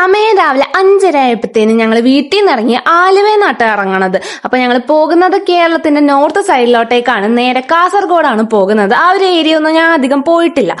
സമയം രാവിലെ അഞ്ചര ആയപ്പോഴത്തേനും ഞങ്ങൾ വീട്ടിൽ നിന്ന് ഇറങ്ങി ആലുവേ നാട്ട് ഇറങ്ങണത് അപ്പൊ ഞങ്ങൾ പോകുന്നത് കേരളത്തിന്റെ നോർത്ത് സൈഡിലോട്ടേക്കാണ്. നേരെ കാസർഗോഡാണ് പോകുന്നത്. ആ ഒരു ഏരിയ ഒന്നും ഞാൻ അധികം പോയിട്ടില്ല.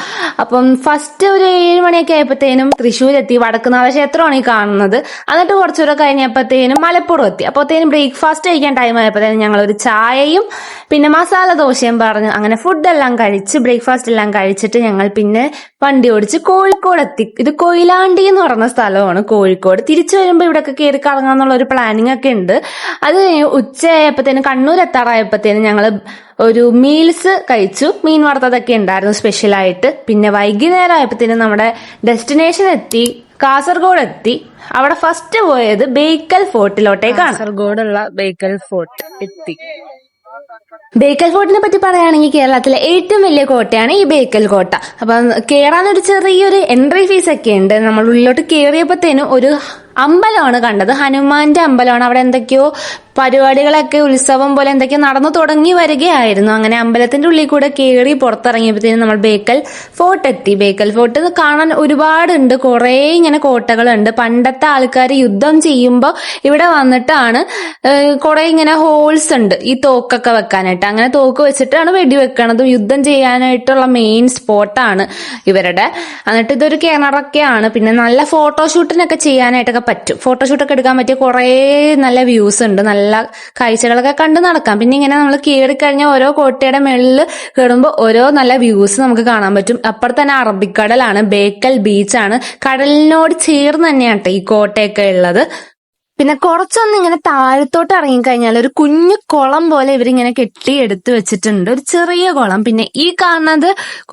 അപ്പം ഫസ്റ്റ് ഒരു ഏഴ് മണിയൊക്കെ ആയപ്പോഴത്തേനും തൃശ്ശൂരെത്തി വടക്കുന്നാഥ ക്ഷേത്രമാണ് ഈ കാണുന്നത്. എന്നിട്ട് കുറച്ചുകൂടെ കഴിഞ്ഞപ്പോഴത്തേനും മലപ്പുറം എത്തി. അപ്പോഴത്തേനും ബ്രേക്ക്ഫാസ്റ്റ് കഴിക്കാൻ ടൈം ആയപ്പോഴത്തേനും ഞങ്ങൾ ഒരു ചായയും പിന്നെ മസാല ദോശയും പറഞ്ഞു അങ്ങനെ ഫുഡെല്ലാം കഴിച്ച് ബ്രേക്ക്ഫാസ്റ്റ് എല്ലാം കഴിച്ചിട്ട് ഞങ്ങൾ പിന്നെ വണ്ടി ഓടിച്ച് കോഴിക്കോട് എത്തി ഇത് കൊയിലാണ്ടി എന്ന് പറഞ്ഞ സ്ഥലമാണ്. കോഴിക്കോട്. തിരിച്ചു വരുമ്പോൾ ഇവിടെയൊക്കെ കയറി കറങ്ങാന്നുള്ള ഒരു പ്ലാനിങ് ഒക്കെ ഉണ്ട്. അത് ഉച്ചയായപ്പോഴത്തേനും കണ്ണൂർ എത്താറായപ്പോഴത്തേനും ഞങ്ങൾ ഒരു മീൽസ് കഴിച്ചു. മീൻ വറുത്തതൊക്കെ ഉണ്ടായിരുന്നു സ്പെഷ്യലായിട്ട് പിന്നെ വൈകുന്നേരം ആയപ്പോഴത്തേനും നമ്മുടെ ഡെസ്റ്റിനേഷൻ എത്തി. കാസർഗോഡ് എത്തി. അവിടെ ഫസ്റ്റ് പോയത് ബേക്കൽ ഫോർട്ടിലോട്ടേക്കാണ്. കാസർഗോഡുള്ള ബേക്കൽ ഫോർട്ട് എത്തി. ബേക്കൽ ഫോർട്ടിനെ പറ്റി പറയുകയാണെങ്കിൽ കേരളത്തിലെ ഏറ്റവും വലിയ കോട്ടയാണ് ഈ ബേക്കൽ കോട്ട. അപ്പം കേറാൻ ഒരു ചെറിയൊരു എൻട്രി ഫീസ് ഒക്കെ ഉണ്ട്. നമ്മൾ ഉള്ളിലോട്ട് കയറിയപ്പോഴത്തേനും ഒരു അമ്പലമാണ് കണ്ടത്. ഹനുമാന്റെ അമ്പലമാണ്. അവിടെ എന്തൊക്കെയോ പരിപാടികളൊക്കെ ഉത്സവം പോലെ എന്തൊക്കെയോ നടന്നു തുടങ്ങി വരികയായിരുന്നു. അങ്ങനെ അമ്പലത്തിന്റെ ഉള്ളിൽ കൂടെ കയറി പുറത്തിറങ്ങിയപ്പോഴത്തേനും നമ്മൾ ബേക്കൽ ഫോർട്ട് എത്തി. ബേക്കൽ ഫോർട്ട് കാണാൻ ഒരുപാടുണ്ട്. കുറേ ഇങ്ങനെ കോട്ടകളുണ്ട്. പണ്ടത്തെ ആൾക്കാർ യുദ്ധം ചെയ്യുമ്പോൾ ഇവിടെ വന്നിട്ടാണ് കുറെ ഇങ്ങനെ ഹോൾസ് ഉണ്ട്. ഈ തോക്കൊക്കെ വെക്കാനായിട്ട്. അങ്ങനെ തോക്ക് വെച്ചിട്ടാണ് വെടിവെക്കണതും യുദ്ധം ചെയ്യാനായിട്ടുള്ള മെയിൻ സ്പോട്ടാണ് ഇവരുടെ. എന്നിട്ട് ഇതൊരു കിണറൊക്കെയാണ്. പിന്നെ നല്ല ഫോട്ടോഷൂട്ടിനൊക്കെ ചെയ്യാനായിട്ടൊക്കെ പറ്റും. ഫോട്ടോഷൂട്ടൊക്കെ എടുക്കാൻ പറ്റിയ കുറേ നല്ല വ്യൂസ് ഉണ്ട്. നല്ല കാഴ്ചകളൊക്കെ കണ്ടു നടക്കാം. പിന്നെ ഇങ്ങനെ നമ്മൾ കയറി കഴിഞ്ഞ ഓരോ കോട്ടയുടെ മുകളിൽ കയറുമ്പോൾ ഓരോ നല്ല വ്യൂസ് നമുക്ക് കാണാൻ പറ്റും. അപ്പുറത്തന്നെ അറബിക്കടലാണ് ബേക്കൽ ബീച്ചാണ്. കടലിനോട് ചേർന്ന് തന്നെയാണ് ഈ കോട്ടയൊക്കെ ഉള്ളത്. പിന്നെ കുറച്ചൊന്ന് ഇങ്ങനെ താഴത്തോട്ട് ഇറങ്ങിക്കഴിഞ്ഞാൽ ഒരു കുഞ്ഞു കുളം പോലെ ഇവരിങ്ങനെ കെട്ടി എടുത്തു വെച്ചിട്ടുണ്ട്. ഒരു ചെറിയ കുളം. പിന്നെ ഈ കാണുന്നത്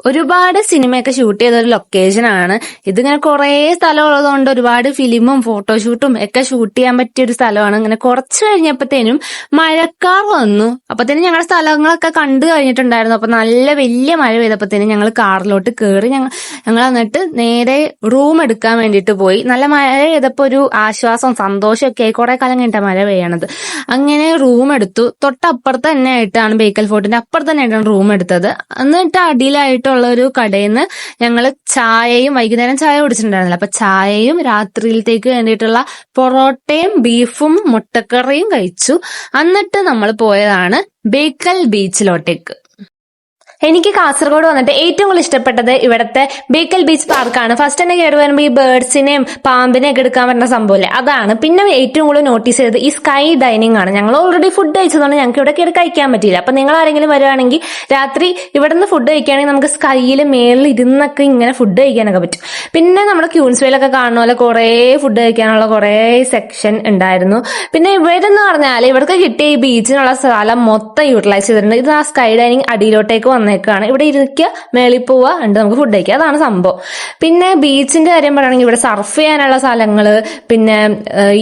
ഒരുപാട് സിനിമയൊക്കെ ഷൂട്ട് ചെയ്ത ഒരു ലൊക്കേഷനാണ് ഇതിങ്ങനെ കുറേ സ്ഥലം ഉള്ളതുകൊണ്ട് ഒരുപാട് ഫിലിമും ഫോട്ടോഷൂട്ടും ഒക്കെ ഷൂട്ട് ചെയ്യാൻ പറ്റിയ ഒരു സ്ഥലമാണ്. ഇങ്ങനെ കുറച്ച് കഴിഞ്ഞപ്പോഴത്തേനും മഴക്കാർ വന്നു. അപ്പത്തേനും ഞങ്ങളുടെ സ്ഥലങ്ങളൊക്കെ കണ്ടു കഴിഞ്ഞിട്ടുണ്ടായിരുന്നു. അപ്പൊ നല്ല വലിയ മഴ പെയ്തപ്പോഴത്തേനും ഞങ്ങൾ കാറിലോട്ട് കയറി ഞങ്ങൾ ഞങ്ങൾ എന്നിട്ട് നേരെ റൂം എടുക്കാൻ വേണ്ടിയിട്ട് പോയി. നല്ല മഴ പെയ്തപ്പോ ഒരു ആശ്വാസം സന്തോഷമൊക്കെ ആയി കുറെ കാലം കഴിഞ്ഞിട്ടാണ് മഴ പെയ്യണത്. അങ്ങനെ റൂം എടുത്തു. തൊട്ടപ്പുറത്ത് തന്നെ ആയിട്ടാണ് ബേക്കൽ ഫോർട്ടിന്റെ അപ്പുറത്ത് തന്നെ ആയിട്ടാണ് റൂം എടുത്തത്. എന്നിട്ട് അടിയിലായിട്ടുള്ള ഒരു കടയിൽ നിന്ന് ഞങ്ങൾ ചായയും വൈകുന്നേരം ചായ കുടിച്ചിട്ടുണ്ടായിരുന്നില്ല. അപ്പൊ ചായയും രാത്രിയിലത്തേക്ക് വേണ്ടിയിട്ടുള്ള പൊറോട്ടയും ബീഫും മുട്ടക്കറിയും കഴിച്ചു. എന്നിട്ട് നമ്മൾ പോയതാണ് ബേക്കൽ ബീച്ചിലോട്ടേക്ക് എനിക്ക് കാസർഗോഡ് വന്നിട്ട് ഏറ്റവും കൂടുതൽ ഇഷ്ടപ്പെട്ടത് ഇവിടുത്തെ ബേക്കൽ ബീച്ച് പാർക്കാണ് ഫസ്റ്റ് തന്നെ കയറി വരുമ്പോൾ ഈ ബേർഡ്സിനെയും പാമ്പിനെ ഒക്കെ എടുക്കാൻ പറ്റുന്ന സംഭവമല്ലേ അതാണ്. പിന്നെ ഏറ്റവും കൂടുതൽ നോട്ടീസ് ചെയ്തത് ഈ സ്കൈ ഡൈനിങ് ആണ്. ഞങ്ങൾ ഓൾറെഡി ഫുഡ് കഴിച്ചതുകൊണ്ട് ഞങ്ങൾക്ക് ഇവിടെ കയറി കഴിക്കാൻ പറ്റിയില്ല. അപ്പൊ നിങ്ങൾ ആരെങ്കിലും വരുവാണെങ്കിൽ രാത്രി ഇവിടെ നിന്ന് ഫുഡ് കഴിക്കുകയാണെങ്കിൽ നമുക്ക് സ്കൈയിൽ മേളിൽ ഇരുന്നൊക്കെ ഇങ്ങനെ ഫുഡ് കഴിക്കാനൊക്കെ പറ്റും. പിന്നെ നമ്മുടെ ക്യൂൻസ്വേലൊക്കെ കാണുന്ന പോലെ കുറേ ഫുഡ് കഴിക്കാനുള്ള കുറേ സെക്ഷൻ ഉണ്ടായിരുന്നു. പിന്നെ ഇവരെന്ന് പറഞ്ഞാൽ ഇവർക്ക് കിട്ടിയ ഈ ബീച്ചിനുള്ള സ്ഥലം മൊത്തം യൂട്ടിലൈസ് ചെയ്തിട്ടുണ്ട്. ഇത് ആ സ്കൈ ഡൈനിങ് അടിയിലോട്ടേക്ക് വന്നേക്കാണ്. ഇവിടെ ഇരിക്കുക മേളിൽ പോവുക ഉണ്ട് നമുക്ക് ഫുഡ് കഴിക്കുക അതാണ് സംഭവം. പിന്നെ ബീച്ചിന്റെ കാര്യം പറയുകയാണെങ്കിൽ ഇവിടെ സർഫ് ചെയ്യാനുള്ള സ്ഥലങ്ങൾ പിന്നെ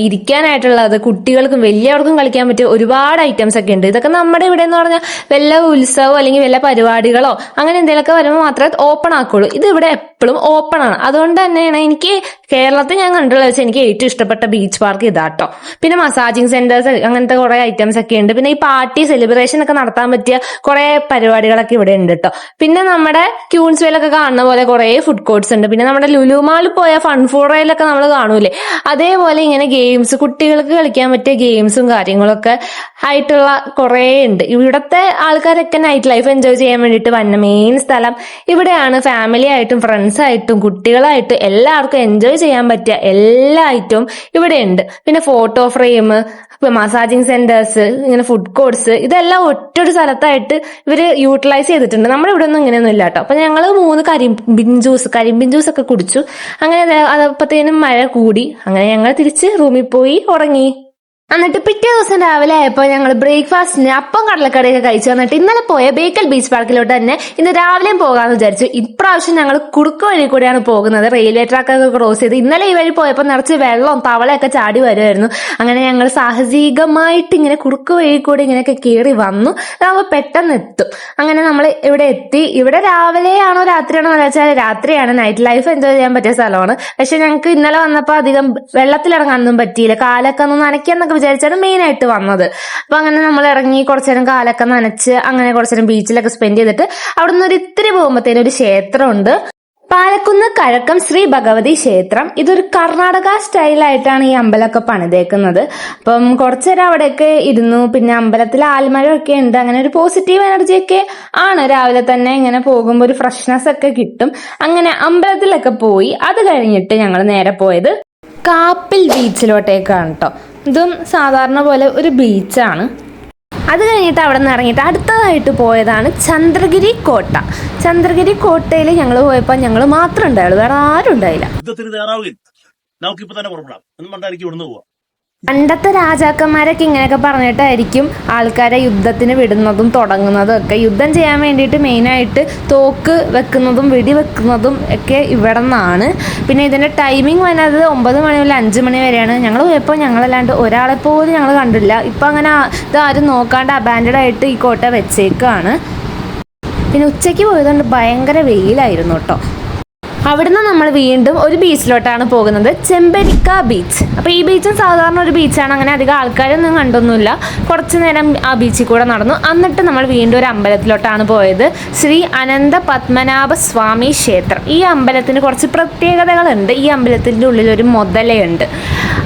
ഇരിക്കാനായിട്ടുള്ളത് കുട്ടികൾക്കും വലിയവർക്കും കളിക്കാൻ പറ്റിയ ഒരുപാട് ഐറ്റംസ് ഒക്കെ ഉണ്ട്. ഇതൊക്കെ നമ്മുടെ ഇവിടെ എന്ന് പറഞ്ഞാൽ വല്ല ഉത്സവമോ അല്ലെങ്കിൽ വല്ല പരിപാടികളോ അങ്ങനെ എന്തെങ്കിലുമൊക്കെ വരുമ്പോൾ മാത്രമേ ഓപ്പൺ ആക്കുള്ളൂ. ഇത് ഇവിടെ എപ്പോഴും ഓപ്പൺ ആണ്. അതുകൊണ്ട് തന്നെയാണ് എനിക്ക് കേരളത്തിൽ ഞാൻ കണ്ടുള്ള വെച്ച് എനിക്ക് ഏറ്റവും ഇഷ്ടപ്പെട്ട ബീച്ച് പാർക്ക് ഇതാട്ടോ. പിന്നെ മസാജിങ് സെന്റേഴ്സ് അങ്ങനത്തെ കുറെ ഐറ്റംസ് ഒക്കെ ഉണ്ട്. പിന്നെ ഈ പാർട്ടി സെലിബ്രേഷൻ ഒക്കെ നടത്താൻ പറ്റിയ കുറെ പരിപാടികളൊക്കെ ഇവിടെ ഉണ്ട് കേട്ടോ പിന്നെ നമ്മുടെ ക്യൂൺസ് വേലൊക്കെ കാണുന്ന പോലെ കുറെ ഫുഡ് കോർട്സ് ഉണ്ട്. പിന്നെ നമ്മുടെ ലുലു മാളിൽ പോയ ഫൺ ഫോറയിലൊക്കെ നമ്മൾ കാണൂലേ അതേപോലെ ഇങ്ങനെ ഗെയിംസ് കുട്ടികൾക്ക് കളിക്കാൻ പറ്റിയ ഗെയിംസും കാര്യങ്ങളൊക്കെ ആയിട്ടുള്ള കുറെ ഉണ്ട്. ഇവിടുത്തെ ആൾക്കാരൊക്കെ നൈറ്റ് ലൈഫ് എൻജോയ് ചെയ്യാൻ വേണ്ടിയിട്ട് വന്ന മെയിൻ സ്ഥലം ഇവിടെയാണ്. ഫാമിലി ആയിട്ടും ഫ്രണ്ട്സ് ആയിട്ടും കുട്ടികളായിട്ടും എല്ലാവർക്കും എൻജോയ് ചെയ്യാൻ പറ്റിയ എല്ലാ ഐറ്റവും ഇവിടെ ഉണ്ട് പിന്നെ ഫോട്ടോ ഫ്രെയിം മസാജിങ് സെന്റേഴ്സ് ഇങ്ങനെ ഫുഡ് കോർട്സ് ഇതെല്ലാം ഒറ്റൊരു സ്ഥലത്തായിട്ട് ഇവർ യൂട്ടിലൈസ് ചെയ്തിട്ടുണ്ട്. നമ്മുടെ ഇവിടെ ഒന്നും ഇങ്ങനെയൊന്നും ഇല്ല കേട്ടോ. അപ്പൊ ഞങ്ങൾ മൂന്ന് കരിമ്പിൻ ജ്യൂസ് കരിമ്പിൻ ജ്യൂസ് ഒക്കെ കുടിച്ചു. അങ്ങനെ അതപ്പത്തേനും മഴ കൂടി. അങ്ങനെ ഞങ്ങൾ തിരിച്ച് റൂമിൽ പോയി ഉറങ്ങി. എന്നിട്ട് പിറ്റേ ദിവസം രാവിലെ ആയപ്പോൾ ഞങ്ങൾ ബ്രേക്ക്ഫാസ്റ്റിന് അപ്പം കടലക്കറിയൊക്കെ കഴിച്ചു. എന്നിട്ട് ഇന്നലെ പോയ ബേക്കൽ ബീച്ച് പാർക്കിലോട്ട് തന്നെ ഇന്ന് രാവിലെയും പോകാമെന്ന് വിചാരിച്ചു. ഇപ്രാവശ്യം ഞങ്ങൾ കുടുക്ക വഴി കൂടെയാണ് പോകുന്നത്. റെയിൽവേ ട്രാക്കൊക്കെ ക്രോസ് ചെയ്ത് ഇന്നലെ ഈ വഴി പോയപ്പോൾ നിറച്ച് വെള്ളം തവളയൊക്കെ ചാടി വരുമായിരുന്നു അങ്ങനെ ഞങ്ങൾ സാഹസികമായിട്ട് ഇങ്ങനെ കുടുക്ക വഴി കൂടി ഇങ്ങനെയൊക്കെ കയറി വന്നു. നമ്മൾ പെട്ടെന്ന് എത്തും. അങ്ങനെ നമ്മൾ ഇവിടെ എത്തി. ഇവിടെ രാവിലെയാണോ രാത്രിയാണോ എന്ന് വെച്ചാൽ രാത്രിയാണ്. നൈറ്റ് ലൈഫ് എൻജോയ് ചെയ്യാൻ പറ്റിയ സ്ഥലമാണ്. പക്ഷെ ഞങ്ങൾക്ക് ഇന്നലെ വന്നപ്പോൾ അധികം വെള്ളത്തിലിറങ്ങാനൊന്നും പറ്റിയില്ല. കാലൊക്കെ ഒന്ന് നനയ്ക്കാന്നൊക്കെ വിചാരിച്ചാണ് മെയിൻ ആയിട്ട് വന്നത്. അപ്പൊ അങ്ങനെ നമ്മൾ ഇറങ്ങി കുറച്ചേരം കാലൊക്കെ നനച്ച് അങ്ങനെ കുറച്ചേരം ബീച്ചിലൊക്കെ സ്പെൻഡ് ചെയ്തിട്ട് അവിടെ നിന്ന് ഒരു ഇത്തിരി പോകുമ്പോഴത്തേനും ഒരു ക്ഷേത്രമുണ്ട്. പാലക്കുന്ന് കഴക്കം ശ്രീ ഭഗവതി ക്ഷേത്രം. ഇതൊരു കർണാടക സ്റ്റൈലായിട്ടാണ് ഈ അമ്പലമൊക്കെ പണിതേക്കുന്നത്. അപ്പം കുറച്ചു നേരം അവിടെയൊക്കെ ഇരുന്നു. പിന്നെ അമ്പലത്തിൽ ആൽമഴ ഒക്കെ ഉണ്ട്. അങ്ങനെ ഒരു പോസിറ്റീവ് എനർജിയൊക്കെ ആണ്. രാവിലെ തന്നെ ഇങ്ങനെ പോകുമ്പോൾ ഒരു ഫ്രഷ്നെസ് ഒക്കെ കിട്ടും. അങ്ങനെ അമ്പലത്തിലൊക്കെ പോയി. അത് കഴിഞ്ഞിട്ട് ഞങ്ങൾ നേരെ പോയത് കാപ്പിൽ ബീച്ചിലോട്ടേക്കാണ് കേട്ടോ ഇതും സാധാരണ പോലെ ഒരു ബീച്ചാണ്. അത് കഴിഞ്ഞിട്ട് അവിടെ നിന്ന് ഇറങ്ങിയിട്ട് അടുത്തതായിട്ട് പോയതാണ് ചന്ദ്രഗിരി കോട്ട. ചന്ദ്രഗിരി കോട്ടയിൽ ഞങ്ങൾ പോയപ്പോൾ ഞങ്ങൾ മാത്രം ഉണ്ടായുള്ളൂ വേറെ ആരും ഉണ്ടായില്ല. നമുക്കിപ്പോ തന്നെ പുറപ്പെടാം. എന്ന് എനിക്ക് ഇവിടുന്ന് പോവാം. പണ്ടത്തെ രാജാക്കന്മാരൊക്കെ ഇങ്ങനെയൊക്കെ പറഞ്ഞിട്ടായിരിക്കും ആൾക്കാരെ യുദ്ധത്തിന് വിടുന്നതും തുടങ്ങുന്നതും ഒക്കെ. യുദ്ധം ചെയ്യാൻ വേണ്ടിയിട്ട് മെയിനായിട്ട് തോക്ക് വെക്കുന്നതും വെടി വെക്കുന്നതും ഒക്കെ ഇവിടെ നിന്നാണ്. പിന്നെ ഇതിന്റെ ടൈമിംഗ് വരുന്നത് ഒമ്പത് മണി മുതൽ അഞ്ച് മണി വരെയാണ്. ഞങ്ങൾ പോയപ്പോൾ ഞങ്ങളല്ലാണ്ട് ഒരാളെ പോലും ഞങ്ങൾ കണ്ടില്ല. ഇപ്പം അങ്ങനെ ഇതാരും നോക്കാണ്ട് അബാൻഡഡ് ആയിട്ട് ഈ കോട്ട വെച്ചേക്കാണ്. പിന്നെ ഉച്ചയ്ക്ക് പോയതുകൊണ്ട് ഭയങ്കര വെയിലായിരുന്നു കേട്ടോ. അവിടുന്ന് നമ്മൾ വീണ്ടും ഒരു ബീച്ചിലോട്ടാണ് പോകുന്നത് ചെമ്പരിക്ക ബീച്ച് അപ്പോൾ ഈ ബീച്ചും സാധാരണ ഒരു ബീച്ചാണ് അങ്ങനെ അധികം ആൾക്കാരൊന്നും കണ്ടൊന്നുമില്ല. കുറച്ച് നേരം ആ ബീച്ചിൽ കൂടെ നടന്നു. എന്നിട്ട് നമ്മൾ വീണ്ടും ഒരു അമ്പലത്തിലോട്ടാണ് പോയത്. ശ്രീ അനന്ത പത്മനാഭ സ്വാമി ക്ഷേത്രം. ഈ അമ്പലത്തിന് കുറച്ച് പ്രത്യേകതകളുണ്ട്. ഈ അമ്പലത്തിന്റെ ഉള്ളിൽ ഒരു മുതലയുണ്ട്.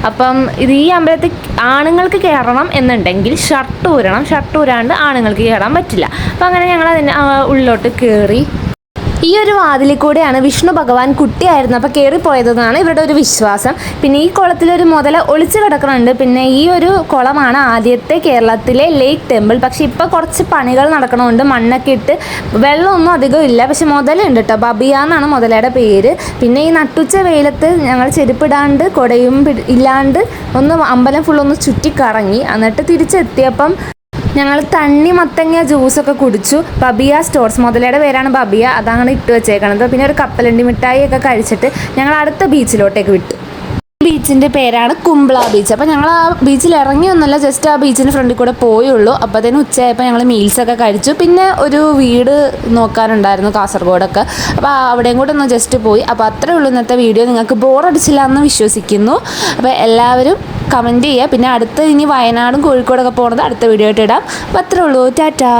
അപ്പം ഇത് ഈ അമ്പലത്തിൽ ആണുങ്ങൾക്ക് കയറണം എന്നുണ്ടെങ്കിൽ ഷർട്ട് ഊരണം. ഷർട്ട് ഊരാണ്ട് ആണുങ്ങൾക്ക് കയറാൻ പറ്റില്ല. അപ്പം അങ്ങനെ ഞങ്ങൾ അതിന് ഉള്ളിലോട്ട് കയറി ഈ ഒരു വാതിലിൽ കൂടെയാണ് വിഷ്ണു ഭഗവാൻ കുട്ടിയായിരുന്നപ്പോൾ കയറിപ്പോയതെന്നാണ് ഇവരുടെ ഒരു വിശ്വാസം. പിന്നെ ഈ കുളത്തിലൊരു മുതല ഒളിച്ചു കിടക്കുന്നുണ്ട് പിന്നെ ഈ ഒരു കുളമാണ് ആദ്യത്തെ കേരളത്തിലെ ലേക്ക് ടെമ്പിൾ. പക്ഷേ ഇപ്പോൾ കുറച്ച് പണികൾ നടക്കണമുണ്ട് മണ്ണൊക്കെ ഇട്ട് വെള്ളമൊന്നും അധികം ഇല്ല. പക്ഷെ മുതലുണ്ട് കേട്ടോ ബബിയ എന്നാണ് മുതലയുടെ പേര്. പിന്നെ ഈ നട്ടുച്ച വെയിലത്ത് ഞങ്ങൾ ചെരുപ്പിടാണ്ട് കൊടയും ഇല്ലാണ്ട് ഒന്ന് അമ്പലം ഫുള്ളൊന്ന് ചുറ്റിക്കറങ്ങി. എന്നിട്ട് തിരിച്ചെത്തിയപ്പം ഞങ്ങൾ തണ്ണി മത്തങ്ങ ജ്യൂസൊക്കെ കുടിച്ചു. ബബിയ സ്റ്റോർസ് മുതലയുടെ പേരാണ് ബബിയ. അതാണ് ഇട്ട് വെച്ചേക്കണത്. പിന്നെ ഒരു കപ്പലണ്ടി മിഠായി ഒക്കെ കഴിച്ചിട്ട് ഞങ്ങൾ അടുത്ത ബീച്ചിലോട്ടേക്ക് വിട്ടു. ബീച്ചിന്റെ പേരാണ് കുംബ്ല ബീച്ച്. അപ്പോൾ ഞങ്ങൾ ആ ബീച്ചിൽ ഇറങ്ങിയൊന്നുമല്ല ജസ്റ്റ് ആ ബീച്ചിന്റെ ഫ്രണ്ടിൽ കൂടെ പോയുള്ളൂ. അപ്പോഴത്തേനും ഉച്ചയായപ്പോൾ ഞങ്ങൾ മീൽസൊക്കെ കഴിച്ചു. പിന്നെ ഒരു വീട് നോക്കാനുണ്ടായിരുന്നു കാസർഗോഡൊക്കെ. അപ്പോൾ അവിടെയും കൂടെ ഒന്ന് ജസ്റ്റ് പോയി. അപ്പോൾ അത്രേ ഉള്ളൂ ഇന്നത്തെ വീഡിയോ. നിങ്ങൾക്ക് ബോറടിച്ചില്ല എന്ന് വിശ്വസിക്കുന്നു. അപ്പോൾ എല്ലാവരും കമന്റ് ചെയ്യുക. പിന്നെ അടുത്ത ഇനി വയനാടും കോഴിക്കോടൊക്കെ പോകുന്നത് അടുത്ത വീഡിയോ ആയിട്ട് ഇടാം. അപ്പോൾ അത്രേ ഉള്ളൂ. ടാറ്റാ.